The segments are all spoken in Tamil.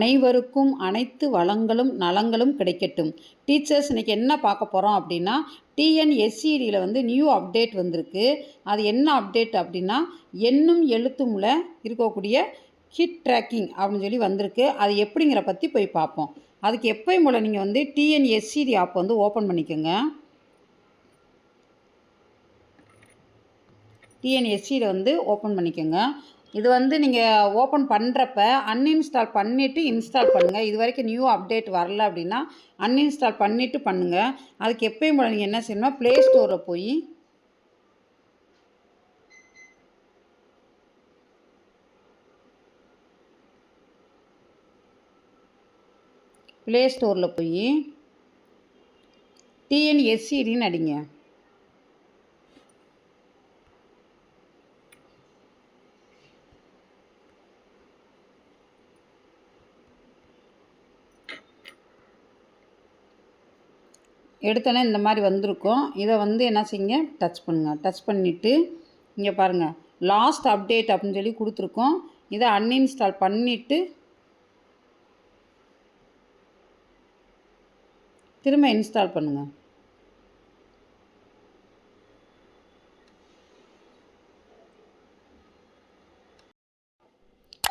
அனைவருக்கும் அனைத்து வளங்களும் நலங்களும் கிடைக்கட்டும். டீச்சர்ஸ் இன்றைக்கி என்ன பார்க்க போகிறோம் அப்படின்னா டிஎன்எஸ்சிடியில் வந்து நியூ அப்டேட் வந்திருக்கு. அது என்ன அப்டேட் அப்படின்னா எண்ணும் எழுத்துமுல இருக்கக்கூடிய ஹிட் ட்ராக்கிங் அப்படின்னு சொல்லி வந்திருக்கு. அது எப்படிங்கிற பற்றி போய் பார்ப்போம். அதுக்கு எப்பயும் போல் நீங்கள் வந்து டிஎன்எஸ்சிடி ஆப் வந்து ஓப்பன் பண்ணிக்கோங்க. டிஎன்எஸ்சியில் வந்து ஓப்பன் பண்ணிக்கோங்க. இது வந்து நீங்கள் ஓப்பன் பண்ணுறப்ப அன்இன்ஸ்டால் பண்ணிவிட்டு இன்ஸ்டால் பண்ணுங்கள் இது வரைக்கும் நியூ அப்டேட் வரல அப்படின்னா அன்இன்ஸ்டால் பண்ணிவிட்டு பண்ணுங்கள் அதுக்கு எப்பயும் போல் நீங்கள் என்ன செய்யணும்னா ப்ளே ஸ்டோரில் போய் ப்ளே ஸ்டோரில் போய் டிஎன்எஸ்சிடின்னு அடிங்க. எடுத்தோன்னே இந்த மாதிரி வந்திருக்கும். இதை வந்து என்ன செய்யுங்க? டச் பண்ணுங்கள் டச் பண்ணிவிட்டு இங்கே பாருங்கள் லாஸ்ட் அப்டேட் அப்படின்னு சொல்லி கொடுத்துருக்கோம். இதை அன்இன்ஸ்டால் பண்ணிவிட்டு திரும்ப இன்ஸ்டால் பண்ணுங்கள்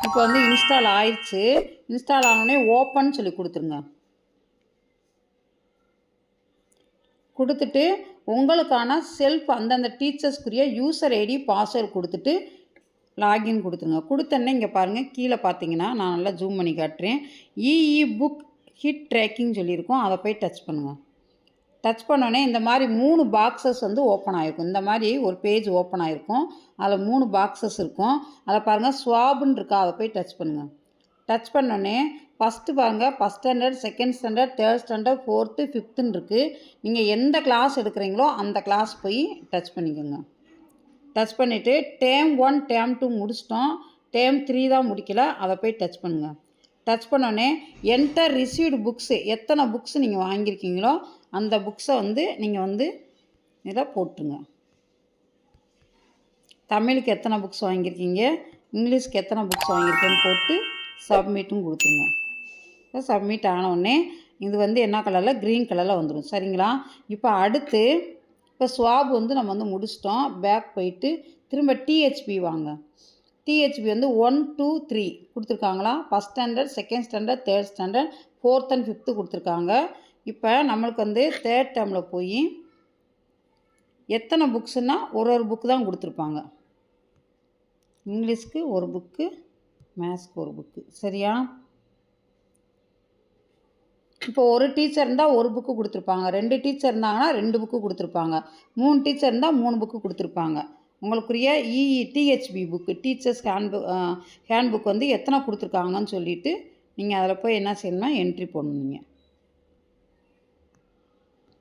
இப்போ வந்து இன்ஸ்டால் ஆயிடுச்சு இன்ஸ்டால் ஆனோடனே ஓப்பன் சொல்லி கொடுத்துருங்க. கொடுத்துட்டு உங்களுக்கான செல்ஃப் அந்தந்த டீச்சர்ஸ்க்குரிய யூசர் ஐடி பாஸ்வேர்டு கொடுத்துட்டு லாகின் கொடுத்துருங்க. கொடுத்தோன்னே இங்கே பாருங்கள் கீழே பார்த்தீங்கன்னா நான் நல்லா ஜூம் பண்ணி காட்டுறேன். இஇ புக் ஹிட் ட்ராக்கிங் சொல்லியிருக்கோம். அதை போய் டச் பண்ணுங்கள் டச் பண்ணோடனே இந்த மாதிரி மூணு பாக்ஸஸ் வந்து ஓப்பன் ஆகிருக்கும் இந்த மாதிரி ஒரு பேஜ் ஓப்பன் ஆகிருக்கும் அதில் மூணு பாக்ஸஸ் இருக்கும். அதில் பாருங்கள் ஸ்வாப்னு இருக்கா அதை போய் டச் பண்ணுங்கள் டச் பண்ணோடனே ஃபஸ்ட்டு பாருங்கள் first standard second standard third standard fourth ஃபிஃப்த்துன்னு இருக்குது நீங்கள் எந்த கிளாஸ் எடுக்கிறீங்களோ அந்த கிளாஸ் போய் டச் பண்ணிக்கோங்க. டச் பண்ணிவிட்டு டேம் ஒன் டேம் டூ முடிச்சிட்டோம். டேம் த்ரீ தான் முடிக்கல. அதை போய் டச் பண்ணுங்கள் டச் பண்ணோடனே என்டர் ரிசீவ்டு புக்ஸு எத்தனை புக்ஸ் நீங்கள் வாங்கியிருக்கீங்களோ அந்த புக்ஸை வந்து நீங்கள் வந்து இதை போட்டுருங்க. தமிழுக்கு எத்தனை புக்ஸ் வாங்கியிருக்கீங்க? இங்கிலீஷ்க்கு எத்தனை புக்ஸ் வாங்கியிருக்கேன்னு போட்டு சப்மிட்டும் கொடுத்துருங்க. சப்மிட் ஆனவுடனே இது வந்து என்ன கலரில் க்ரீன் கலரில் வந்துடும் சரிங்களா? இப்போ அடுத்து இப்போ ஸ்வாப் வந்து நம்ம வந்து முடிச்சிட்டோம். பேக் போயிட்டு திரும்ப டிஹெச்பி வாங்க. டிஹெச்பி வந்து ஒன் டூ த்ரீ கொடுத்துருக்காங்களா? First standard second standard third standard fourth and fifth கொடுத்துருக்காங்க. இப்போ நம்மளுக்கு வந்து தேர்ட் டேர்மில் போய் எத்தனை புக்ஸுனால் ஒரு ஒரு புக்கு தான் கொடுத்துருப்பாங்க. இங்கிலீஷ்க்கு ஒரு புக்கு மேத்ஸ்க்கு ஒரு புக்கு சரியா? இப்போ ஒரு டீச்சர் இருந்தால் ஒரு புக்கு கொடுத்துருப்பாங்க. ரெண்டு டீச்சர் இருந்தாங்கன்னா ரெண்டு புக்கு கொடுத்துருப்பாங்க. மூணு டீச்சர் இருந்தால் மூணு புக்கு கொடுத்துருப்பாங்க. உங்களுக்குரிய E DHP book teachers hand book hand book வந்து எத்தனை கொடுத்துருக்காங்கன்னு சொல்லிவிட்டு நீங்கள் அதில் போய் என்ன செய்யணும்னா என்ட்ரி போடணுங்க.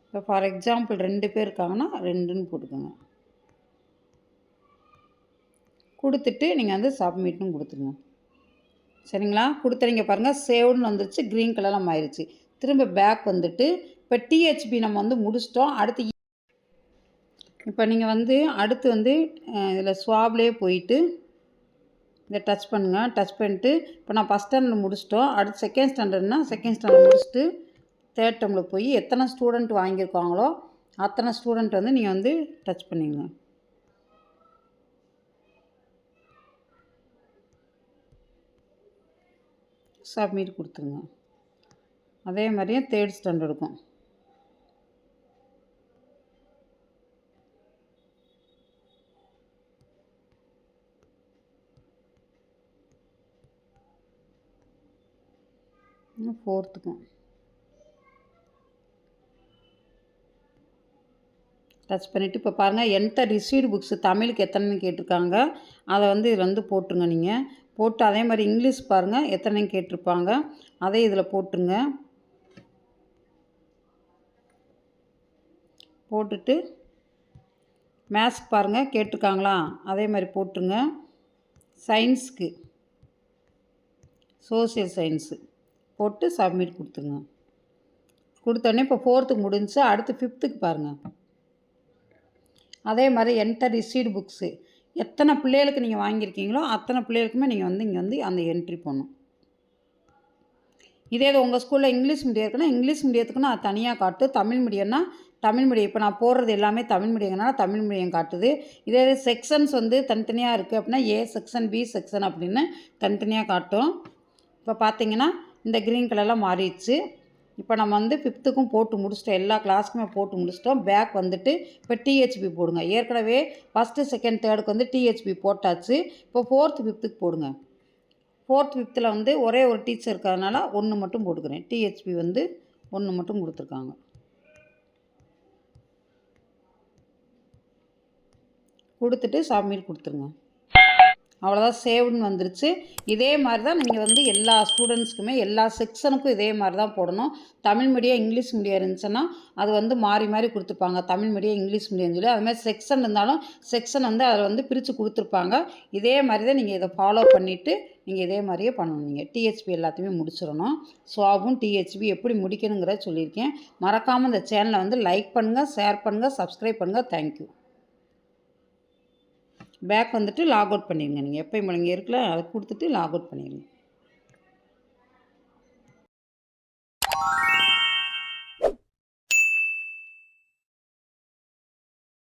இப்போ ஃபார் எக்ஸாம்பிள் ரெண்டு பேர் இருக்காங்கன்னா ரெண்டுன்னு போட்டுக்கோங்க. கொடுத்துட்டு நீங்கள் வந்து சப்மிட்னு கொடுத்துருங்க. சரிங்களா? கொடுத்துறீங்க பாருங்கள் சேவ்னு வந்துருச்சு. க்ரீன் கலரில் ஆயிடுச்சு திரும்ப பேக் வந்துட்டு இப்போ டிஹெச்பி நம்ம வந்து முடிச்சிட்டோம். அடுத்து e- இப்போ நீங்கள் வந்து அடுத்து வந்து இதில் ஸ்வாப்லேயே போயிட்டு இதை டச் பண்ணுங்கள் டச் பண்ணிட்டு இப்போ நான் ஃபஸ்ட் ஸ்டாண்டர்ட் முடிச்சிட்டோம். அடுத்து செகண்ட் ஸ்டாண்டர்ட்னா செகண்ட் ஸ்டாண்டர்ட் முடிச்சுட்டு தேர்ட் டேர்மில் போய் எத்தனை ஸ்டூடெண்ட் வாங்கியிருக்காங்களோ அத்தனை ஸ்டூடெண்ட் வந்து நீங்கள் வந்து டச் பண்ணிங்க சப்மிட் கொடுத்துருங்க. அதே மாதிரியே தேர்ட் ஸ்டாண்டர்டுக்கும் ஃபோர்த்துக்கும் டச் பண்ணிவிட்டு இப்போ பாருங்கள் என்கிட்ட ரிசீவ்டு புக்ஸு தமிழுக்கு எத்தனைன்னு கேட்டிருக்காங்க. அதை வந்து இதில் வந்து போட்டுருங்க நீங்கள் போட்டு அதே மாதிரி இங்கிலீஷ் பாருங்கள் எத்தனைன்னு கேட்டிருப்பாங்க. அதை இதில் போட்டுருங்க. போட்டுட்டு மேத்ஸ்க்கு பாருங்கள் கேட்டிருக்காங்களா? அதே மாதிரி போட்டுருங்க. சயின்ஸுக்கு சோசியல் சயின்ஸு போட்டு சப்மிட் கொடுத்துருங்க. கொடுத்தோடனே இப்போ ஃபோர்த்துக்கு முடிஞ்சு அடுத்து ஃபிஃப்த்துக்கு பாருங்கள் அதே மாதிரி என்டர் ரிசீட் புக்ஸு எத்தனை பிள்ளைகளுக்கு நீங்கள் வாங்கியிருக்கீங்களோ அத்தனை பிள்ளைகளுக்குமே நீங்கள் வந்து இங்கே வந்து அந்த என்ட்ரி பண்ணும் இதே இது உங்கள் ஸ்கூலில் இங்கிலீஷ் மீடியம் இருக்குன்னா இங்கிலீஷ் மீடியத்துக்குன்னு அது தனியாக காட்டு. தமிழ் மீடியம்னா தமிழ் மீடியம். இப்போ நான் போடுறது எல்லாமே தமிழ் மீடியங்கிறனால தமிழ் மீடியம் காட்டுது. இதே இது செக்ஷன்ஸ் வந்து தனித்தனியாக இருக்குது அப்படின்னா ஏ செக்ஷன் பி செக்ஷன் அப்படின்னு தனித்தனியாக காட்டும் இப்போ பார்த்தீங்கன்னா இந்த க்ரீன் கலர்லாம் மாறிடுச்சு. இப்போ நம்ம வந்து ஃபிஃப்த்துக்கும் போட்டு முடிச்சிட்டோம். எல்லா கிளாஸுக்குமே போட்டு முடிச்சிட்டோம். பேக் வந்துட்டு இப்போ டிஹெச்பி போடுங்க. ஏற்கனவே ஃபஸ்ட்டு செகண்ட் தேர்டுக்கு வந்து டிஹெச்பி போட்டாச்சு. இப்போ ஃபோர்த்து ஃபிஃப்த்துக்கு போடுங்க. ஃபோர்த் ஃபிஃப்த்தில் வந்து ஒரே ஒரு டீச்சர் இருக்கிறதுனால ஒன்று மட்டும் போட்டுக்கிறேன். டிஹெச்பி வந்து ஒன்று மட்டும் கொடுத்துருக்காங்க. கொடுத்துட்டு சப்மிட் கொடுத்துருங்க. அவ்வளோதான் சேவ்னு வந்துருச்சு. இதே மாதிரி தான் நீங்கள் வந்து எல்லா ஸ்டூடெண்ட்ஸ்க்குமே எல்லா செக்ஷனுக்கும் இதே மாதிரி தான் போடணும். தமிழ் மீடியம் இங்கிலீஷ் மீடியம் இருந்துச்சுன்னா அது வந்து மாறி மாறி கொடுத்துருப்பாங்க தமிழ் மீடியம் இங்கிலீஷ் மீடியம் சொல்லி. அதுமாதிரி செக்ஷன் இருந்தாலும் செக்ஷன் வந்து அதில் வந்து பிரித்து கொடுத்துருப்பாங்க. இதே மாதிரி தான் நீங்கள் இதை ஃபாலோ பண்ணிவிட்டு நீங்கள் இதே மாதிரியே பண்ணணும். நீங்கள் டிஹெச்பி எல்லாத்தையுமே முடிச்சிடணும். ஸ்வாபும் டிஹெச்பி எப்படி முடிக்கணுங்கிறத சொல்லியிருக்கேன். மறக்காமல் இந்த சேனலை வந்து லைக் பண்ணுங்கள் ஷேர் பண்ணுங்கள் சப்ஸ்கிரைப் பண்ணுங்கள் தேங்க்யூ பேக் வந்துட்டு லாக் அவுட் பண்ணிடுங்க நீங்கள் எப்போயும் இங்கே இருக்குல்ல அதை கொடுத்துட்டு லாக் அவுட் பண்ணிடுங்க